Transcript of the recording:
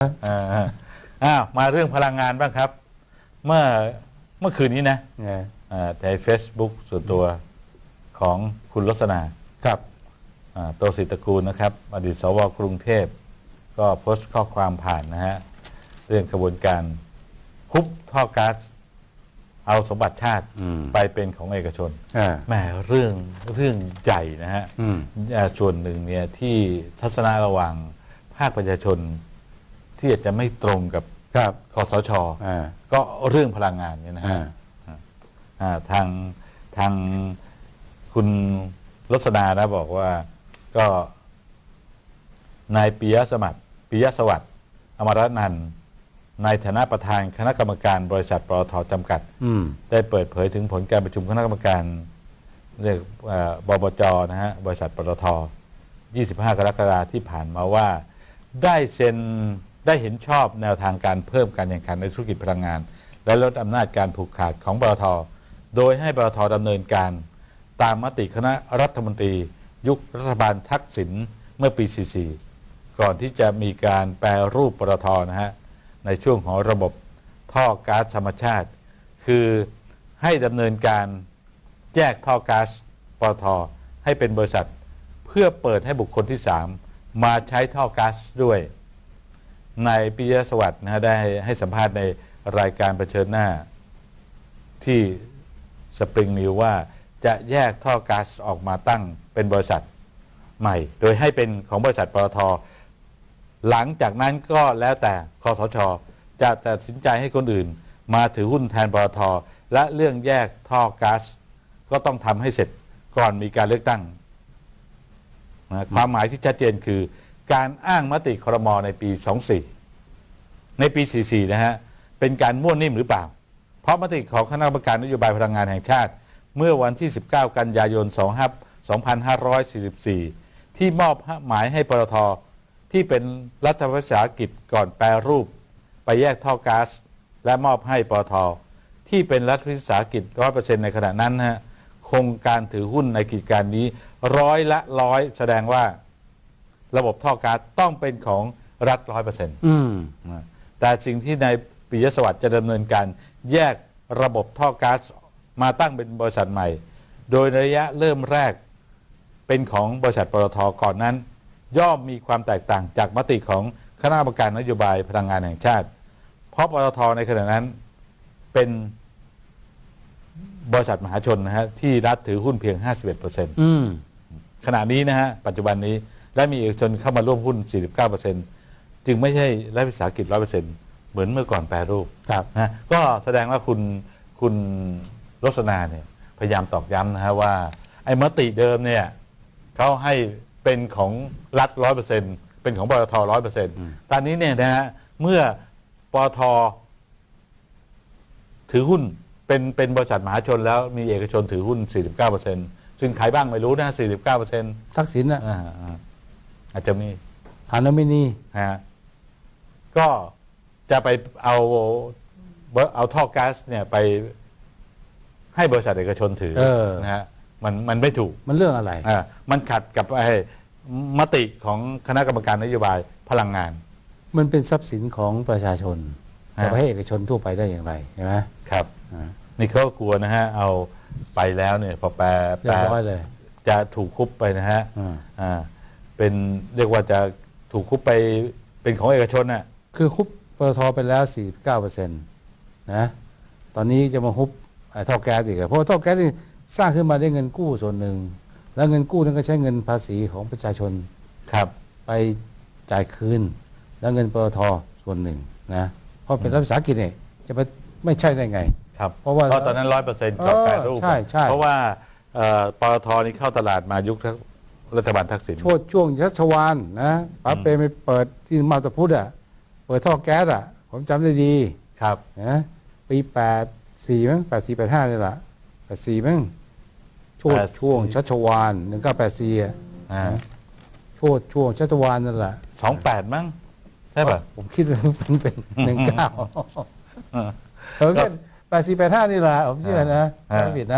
อ่าอ้าวมาเรื่องพลังงานบ้างครับ เมื่อเมื่อคืนนี้นะไงอ่าใน Facebook ส่วนตัวของคุณลักษณาครับอ่าโตศิตระกูลนะครับ อดีตสวกรุงเทพ ก็โพสต์ข้อความผ่านนะฮะ เรื่องกระบวนการคุบท่อก๊าซเอาสมบัติชาติอืมไปเป็นของเอกชนอ่าแหมเรื่องเรื่องใหญ่นะฮะอืมอ่าส่วนหนึ่งเนี่ยที่ทัศนะระหว่างภาคประชาชน ที่อาจจะไม่ตรงกับครับคอสชอ่า ก็เรื่องพลังงานเนี่ยนะอ่าฮะอ่าทางทางคุณรสนานะบอกว่าก็นายปิยสมัติปิยสวัสดิ์อมรนันท์ในฐานะประธานคณะกรรมการบริษัทปตทจำกัด อืม ได้เปิดเผยถึงผลการประชุมคณะกรรมการเรียกเอ่อบบบจนะฮะบริษัทปตท 25 กรกฎาคมที่ผ่านมาว่า ได้เซ็น ได้เห็นชอบแนวทางการเพิ่มการแข่งขันในธุรกิจพลังงาน และลดอำนาจการผูกขาดของปตทโดยให้ปตทดำเนินการ ตามมติคณะรัฐมนตรี ยุครัฐบาลทักษิณเมื่อปี 44 ก่อนที่จะมีการแปรรูปปตทนะฮะในช่วงของระบบท่อก๊าซธรรมชาติ คือให้ดำเนินการแยกท่อก๊าซปตทให้เป็นบริษัท เพื่อเปิดให้บุคคลที่ 3 มาใช้ท่อก๊าซด้วย นายปิยสวัสดิ์นะฮะได้ให้สัมภาษณ์ในรายการเผชิญหน้า ที่สปริงนิวว่าจะแยกท่อก๊าซออกมาตั้งเป็นบริษัทใหม่ โดยให้เป็นของบริษัทปตทหลังจากนั้นก็แล้วแต่คอสช จะตัดสินใจให้คนอื่น มาถือหุ้นแทนปตทและเรื่องแยกท่อก๊าซก็ต้องทำให้เสร็จก่อนมีการเลือกตั้งนะความหมายที่ชัดเจนคือ การอ้างมติครมในปี 24 ในปี 44 นะฮะ เป็นการมั่วนิ่มหรือเปล่า เพราะมติของคณะกรรมการนโยบายพลังงานแห่งชาติ เมื่อวันที่ 19 กันยายน 2544 ที่มอบหมายให้ปตทที่เป็นรัฐวิสาหกิจก่อนแปรรูป ไปแยกท่อก๊าซและมอบให้ปตทที่เป็นรัฐวิสาหกิจร้อยเปอร์เซ็นต์ในขณะนั้นนะฮะคงการถือหุ้นในกิจการนี้ร้อยละร้อยแสดงว่า ระบบท่อก๊าซต้องเป็นของรัฐร้อยเปอร์เซ็นต์อืมนะแต่สิ่งที่นายปิยสวัสดิ์จะดำเนินการแยกระบบท่อก๊าซมาตั้งเป็นบริษัทใหม่ โดยในระยะเริ่มแรกเป็นของบริษัทปตทก่อนนั้น ย่อมมีความแตกต่างจากมติของคณะกรรมการนโยบายพลังงานแห่งชาติ เพราะปตทในขณะนั้นเป็นบริษัทมหาชนนะฮะที่รัฐถือหุ้นเพียง 51%อืม ขณะนี้นะฮะปัจจุบันนี้ และมีเอกชนเข้ามาร่วมหุ้น 49%จึงไม่ใช่รัฐวิสาหกิจ 100%เหมือนเมื่อก่อนแปรรูปครับนะก็แสดงว่าคุณคุณรสนาเนี่ยพยายามตอกย้ำนะฮะว่า ไอ้มติเดิมเนี่ยเขาให้เป็นของรัฐ 100%เป็นของปตท100%ตอนนี้เนี่ยนะฮะเมื่อปตทถือหุ้นเป็นเป็นบริษัทมหาชนแล้วมีเอกชนถือหุ้น 49%ซึ่งใครบ้างไม่รู้นะ49%ทักษิณน่ะ อ่าอ่าอาจจะมีฮานอมินีฮะก็จะไปเอาเอาท่อก๊าซเนี่ยไปให้บริษัทเอกชนถือเออนะฮะมันมันไม่ถูกมันเรื่องอะไรอ่ามันขัดกับไอ้มติของคณะกรรมการนโยบายพลังงาน มันเป็นทรัพย์สินของประชาชนฮะจะไปให้เอกชนทั่วไปได้อย่างไรใช่ไหมครับอ่านี่เขาก็กลัวนะฮะเอาไปแล้วเนี่ยพอแปลแปเรีลยบร้อยเลยจะถูกคุบไปนะฮะอ่าอ่า เป็นเรียกว่าจะถูกคุบไปเป็นของเอกชนน่ะคือคุบปตทไปแล้ว 49เปอร์เซ็นต์นะตอนนี้จะมาฮุบไอ้ท่อแก๊สอีกอะเพราะว่าท่อแก๊สนี่สร้างขึ้นมาได้เงินกู้ส่วนหนึ่ง แล้วเงินกู้นั้นก็ใช้เงินภาษีของประชาชนครับไปจ่ายคืน แล้วเงินปตทส่วนหนึ่งนะเพราะเป็นรัฐวิสาหกิจเนี่ยจะไปไม่ใช่ได้ไง ครับเพราะว่าตอนนั้นร้อยเปอร์เซ็นต์ก่อนเออแปรรูปใช่ใช่เพราะว่าเอ่อปตทนี่เข้าตลาดมายุค รัฐบาลทักษิณ โชดช่วงชัชวานนะป๋าเปรมไปเปิดที่มาตาพุทธอะ เปิดท่อแก๊สอะ ผมจำได้ดีครับ นะปีแปดสี่มั้งแปดสี่แปดห้านี่แหละแปดสี่มั้งโชดช่วงชัชวานหนึ่งเก้าแปดสี่อะอ่าโชดช่วงชัชวานนั่นแหละสองแปดมั้ง ใช่ป่ะ ผมคิดว่ามันเป็นหนึ่งเก้าเออเออแปดสี่แปดห้านี่แหละผมเชื่อนะอ่า ไม่ผิดนะ